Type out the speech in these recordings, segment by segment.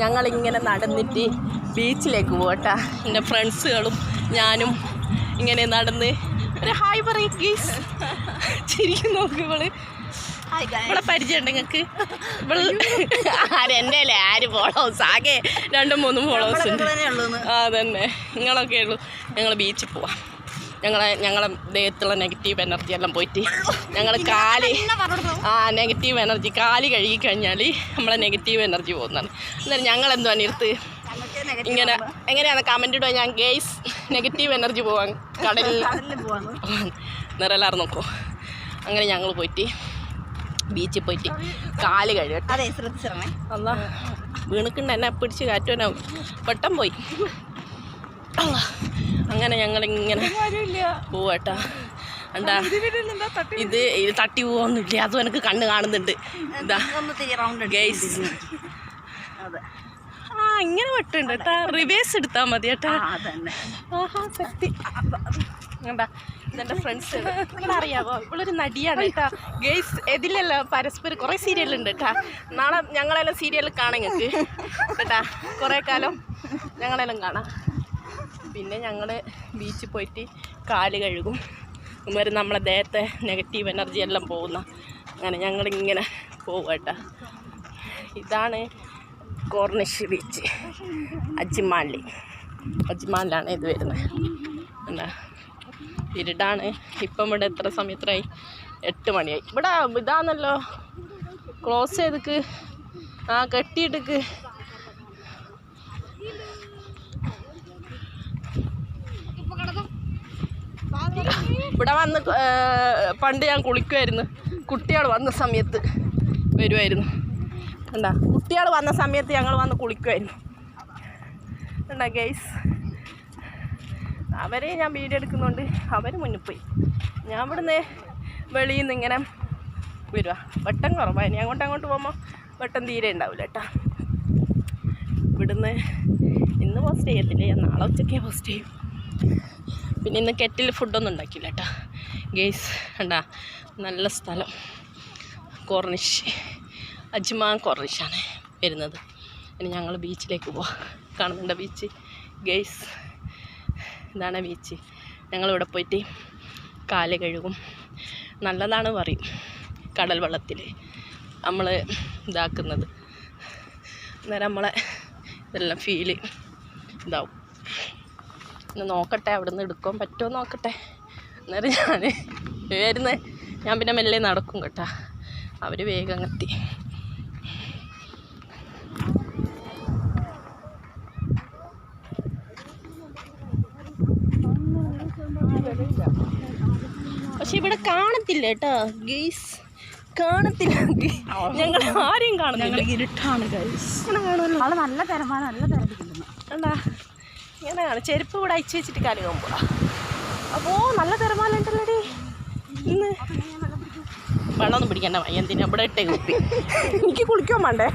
ഞങ്ങളിങ്ങനെ നടന്നിട്ട് ബീച്ചിലേക്ക് പോകട്ടാ എന്റെ ഫ്രണ്ട്സുകളും ഞാനും ഇങ്ങനെ നടന്ന് ഒരു ഹായ് പറയും ഗീസ് ചിരിക്കും നോക്ക് ഇവൾ. ഇവിടെ പരിചയം ഉണ്ട് നിങ്ങൾക്ക് ഇവൾ ആര് എന്റെ അല്ലേ ആര് ഫോളോസ് ആകെ രണ്ടും മൂന്നും ഫോളോസ് ഉണ്ട്. ആ അതന്നെ. നിങ്ങളൊക്കെ ഉള്ളൂ. ഞങ്ങൾ ബീച്ചിൽ പോവാം. ഞങ്ങളെ ഞങ്ങളെ ദേഹത്തുള്ള നെഗറ്റീവ് എനർജി എല്ലാം പോയിട്ട്. ഞങ്ങൾ കാലി ആ നെഗറ്റീവ് എനർജി കാലി കഴുകി കഴിഞ്ഞാൽ നമ്മളെ നെഗറ്റീവ് എനർജി പോകുന്നതാണ്. എന്നാലും ഞങ്ങൾ എന്തുവാ നിർത്ത് ഇങ്ങനെ എങ്ങനെയാണ് കമന്റ് ഇടുക? ഞാൻ ഗെയ്സ് നെഗറ്റീവ് എനർജി പോവാൻ കടലിൽ നിറലാറ് നോക്കൂ. അങ്ങനെ ഞങ്ങൾ പോയിട്ട് ബീച്ചിൽ പോയിട്ട് കാൽ കഴുകട്ടെ. അതെ അല്ല വീണുക്കുണ്ട് എന്നെ പിടിച്ച് കാറ്റുവാനാവും പെട്ടെന്ന് പോയി. അങ്ങനെ ഞങ്ങളിങ്ങനെ പോവാട്ടാ. എന്താ? ഇത് തട്ടി പോവൊന്നുമില്ല. അതും എനിക്ക് കണ്ണ് കാണുന്നുണ്ട്. ഗൈസ്. ആ ഇങ്ങനെ വെട്ടുണ്ട് കേട്ടാ റിവേഴ്സ് എടുത്താൽ മതി കേട്ടാ എന്റെ അതന്നെ. ആഹാ സത്യ. എന്താ ഇതെന്റെ ഫ്രണ്ട്സ് അറിയാവോ ഇവളൊരു നടിയാണ് കേട്ടാ ഗേസ് ഇതിലല്ല പരസ്പരം കുറേ സീരിയലുണ്ട് കേട്ടാ നാളെ ഞങ്ങളെല്ലാം സീരിയൽ കാണാം ഞങ്ങൾക്ക് കേട്ടാ കുറേ കാലം ഞങ്ങളെല്ലാം കാണാം. പിന്നെ ഞങ്ങൾ ബീച്ചിൽ പോയിട്ട് കാൽ കഴുകും. ഇവർ നമ്മളെ ദേഹത്തെ നെഗറ്റീവ് എനർജി എല്ലാം പോകുന്ന. അങ്ങനെ ഞങ്ങളിങ്ങനെ പോകും കേട്ടാ ഇതാണ് കോർണിഷ് ബീച്ച് അജ്മാലി അജ്മാലിലാണ് ഇത് വരുന്നത്. എന്താ? ഇരുടാണ്. ഇപ്പം ഇവിടെ എത്ര സമയത്തായി എട്ട് മണിയായി. ഇവിടെ ഇതാണല്ലോ. ക്ലോസ് ചെയ്തിക്ക്. ആ കെട്ടിയിട്ടിക്ക്. ഇവിടെ വന്ന് പണ്ട് ഞാൻ കുളിക്കുമായിരുന്നു കുട്ടികൾ വന്ന സമയത്ത് വരുമായിരുന്നു എന്താ കുട്ടികൾ വന്ന സമയത്ത് ഞങ്ങൾ വന്ന് കുളിക്കുമായിരുന്നു എന്താ ഗൈസ് അവരെ ഞാൻ വീഡിയോ എടുക്കുന്നുണ്ട് അവർ മുന്നിൽ പോയി. ഞാൻ ഇവിടുന്ന് വെളിയിൽ നിന്ന് ഇങ്ങനെ വരുക വെട്ടം കുറവാണ് ഇനി അങ്ങോട്ട് അങ്ങോട്ട് പോകുമ്പോൾ വെട്ടം തീരെ ഉണ്ടാവില്ല കേട്ടോ. ഇവിടുന്ന് ഇന്ന് പോസ്റ്റ് ചെയ്യത്തില്ല. ഞാൻ നാളെ ഉച്ചയ്ക്ക് പോസ്റ്റ് ചെയ്യും. പിന്നെ ഇന്ന് കെറ്റിൽ ഫുഡൊന്നും ഉണ്ടാക്കിയില്ല കേട്ടോ. ഗേസ് കണ്ടാ നല്ല സ്ഥലം. കോർണിഷ്. അജ്മാൻ കോർണിഷാണ് വരുന്നത്. ഇനി ഞങ്ങൾ ബീച്ചിലേക്ക് പോവാം. കാണുന്നുണ്ട് ബീച്ച്? ഗേസ് ഇതാണ് ബീച്ച്. ഞങ്ങളിവിടെ പോയിട്ട് കാൽ കഴുകും. നല്ലതാണ് പറയും കടൽ വെള്ളത്തിൽ നമ്മൾ ഇതാക്കുന്നത്. അന്നേരം നമ്മളെ ഇതെല്ലാം ഫീൽ ഇതാവും. ഒന്ന് നോക്കട്ടെ അവിടെ നിന്ന് എടുക്കാൻ പറ്റുമോ നോക്കട്ടെ. അന്നേരം ഞാൻ വരുന്ന ഞാൻ പിന്നെ മെല്ലെ നടക്കും കേട്ടാ. അവർ വേഗം എത്തി പക്ഷെ ഇവിടെ കാണത്തില്ല കേട്ടോ ഗെയ്സ് കാണത്തില്ല. ഞങ്ങൾ ആരെയും കാണുന്നില്ല ഇരുട്ടാണ് ഗൈസ്. കാണുമല്ലോ. നല്ല തരമാണ് നല്ല തിരക്കിക്കുന്നു എന്താ ഇങ്ങനെ കാണും ചെരുപ്പ് ഇവിടെ അയച്ചു വെച്ചിട്ട് കാലി പോകുമ്പോൾ അപ്പോൾ നല്ല തിരമാലുണ്ടല്ലോടി ഇന്ന്. വെള്ളമൊന്നും പിടിക്കണ്ട എന്തിനാ ഇവിടെ ഇട്ടേ കുട്ടി എനിക്ക് കുളിക്കാൻ വേണ്ടേ?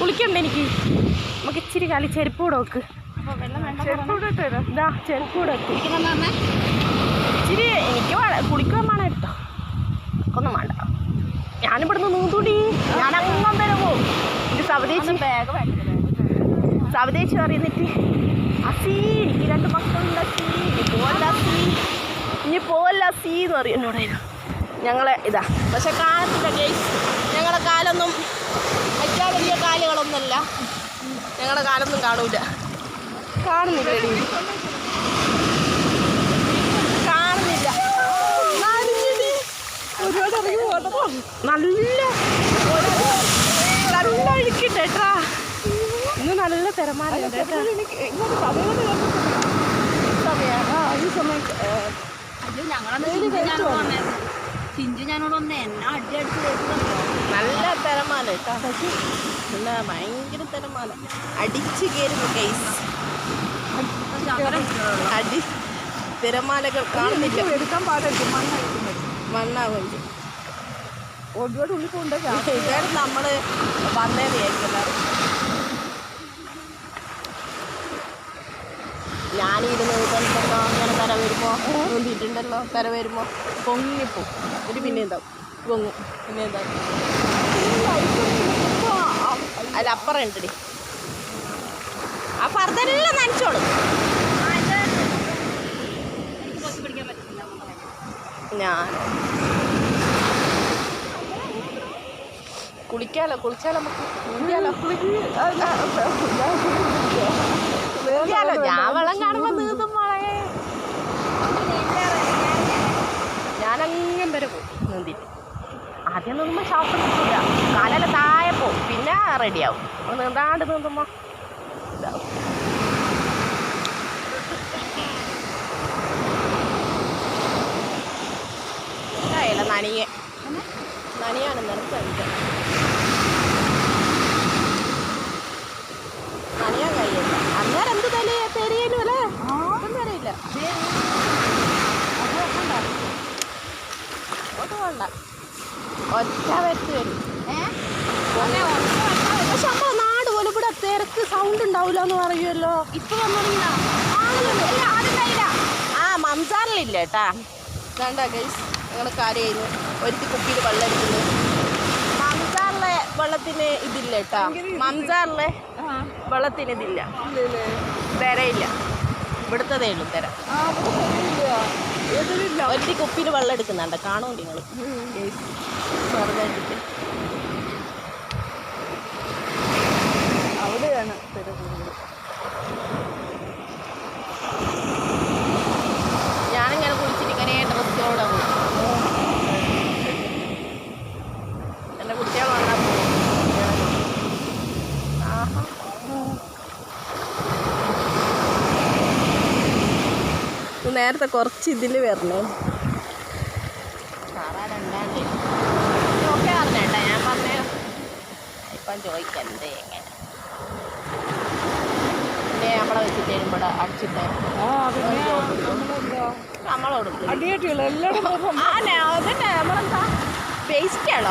കുളിക്കണ്ട എനിക്ക്? നമുക്ക് ഇച്ചിരി കാലി ചെരുപ്പ് കൂടെ വെക്ക്. ചെരുപ്പ് കൂടെ ഇട്ട് തരാം. ഇതാ ചെരുപ്പ് കൂടെ വെക്ക് ഇച്ചിരി എനിക്ക് കുളിക്കാൻ വേണം കേട്ടോ. ഒന്നും വേണ്ട. ഞാനിവിടുന്ന് നൂത്തൂടി ഞാൻ അങ്ങോട്ട് പോകും ഇത് സവതേച്ചി. ബാഗ് സവതേച്ചി പറയുന്നിട്ട് അസീ ഈ രണ്ട് മക്കളുണ്ട് സീ ഇനി പോവല്ല അസീ ഇനി പോവല്ല അസീ എന്ന് പറയും ഞങ്ങളെ ഇതാ പക്ഷെ കാലത്തിന്റെ ഗേസ് ഞങ്ങളുടെ കാലൊന്നും അറ്റാ വലിയ കാലുകളൊന്നുമല്ല. ഞങ്ങളുടെ കാലൊന്നും കാണൂല. കാണുന്നില്ല കാണുന്നില്ല. നല്ല നല്ല ഇരിക്കട്ടെ പോകണ്ടപ്പോ നല്ല നല്ല ഒഴുക്കിട്ടേട്ടാ ഇന്ന് നല്ല തിരമാലുണ്ട് ഈ സമയം അയ്യോ ഞങ്ങളന്ന് ചിഞ്ചു ഞാനോട് വന്നായിരുന്നു ചിഞ്ചു ഞാനോട് വന്നേ. എന്നെ അടി അടിച്ച് തേച്ചതല്ലോ നല്ല തിരമാല കേട്ടോ. നല്ല ഭയങ്കര തിരമാല. അടിച്ച് കയറുന്നു കേസ് അടി തിരമാലകൾ കാണുന്നില്ല. എടുക്കാൻ പാടായിരിക്കും ഉള്ളിൽ കൊണ്ടുപോയി ഇതാണ് നമ്മൾ വന്നേന്ന് വിചാരിക്കുന്നത് ഞാനിരുന്ന് നോക്കുന്നുണ്ടല്ലോ അങ്ങനെ കര വരുമ്പോൾ നീന്തിയിട്ടുണ്ടല്ലോ കര വരുമ്പോൾ പൊങ്ങിപ്പോ. ഒരു പിന്നെ എന്താവും? പൊങ്ങും. പിന്നെ എന്താ അല്ല അപ്പുറം ഉണ്ടടി ആ ഫർദരെല്ലാം നനച്ചോളൂ. ഞാൻ. കുളിക്കാലോ? കുളിച്ചാലോ നമുക്ക്? കുളിക്കാലോ? കുളിക്കാലോ? ഞാൻ വെള്ളം കാണുമ്പോ ഞാനങ്ങനെ വരെ പോകും നീന്തി ആദ്യം നീന്തുമ്പോൾ ശ്വാസം കിട്ടില്ല കാലെല്ലാം താഴെ പോകും. പിന്നെ റെഡിയാവും നീന്താണ്ട് നീന്തുമ്പോൾ ഇതാവും. ഇതായില്ല നനിയെ. നനിയാണ് നിർത്തുന്നത് നനിയാൻ കഴിയില്ല. അന്നേരം എന്ത് തലേ? തെരയുന്നു അല്ലേ? ഒന്നും അറിയില്ല അങ്ങോട്ട് വേണ്ട ഒറ്റ വെച്ച് വരും. പക്ഷെ നമ്മളെ നാട് പോലെ ഇവിടെ തിരക്ക് സൗണ്ട് ഉണ്ടാവില്ല എന്ന് പറയുമല്ലോ ഇപ്പൊ ആ മംസാറിലില്ല കേട്ടാ. വേണ്ട ഗൈസ് ഞങ്ങൾ കാര്യം ചെയ്യുന്നു ഒരുത്തി കുപ്പിയിൽ വെള്ളം എടുക്കുന്നു മംസാറിലെ വെള്ളത്തിന് ഇതില്ല കേട്ടാ. മംസാറിലെ വെള്ളത്തിന് ഇതില്ല. തിരയില്ല ഇവിടുത്തതേ ഉള്ളൂ തിര ഒരുത്തി കുപ്പിയിൽ വെള്ളം എടുക്കുന്നുണ്ട്. കാണുമോ നിങ്ങൾ? അവിടെയാണ് ഞാനിങ്ങനെ കുളിച്ചിട്ട് ഇങ്ങനെ ഡ്രസ്സിലൂടെ പോകും എന്റെ കുട്ടികൾ വന്നാൽ പോകും ആഹാ. നേരത്തെ കുറച്ച് ഇതിൽ വരണേ. സാറാരുണ്ടാണ്ട് ഓക്കെ അറിഞ്ഞേട്ടാ ഞാൻ പറഞ്ഞേ. ഇപ്പം ചോദിക്കണ്ടേ എങ്ങനെ നമ്മളെ അടിച്ചിട്ട്. നമ്മളോട് എല്ലാവരും അതന്നെ നമ്മളെന്താ? ആണോ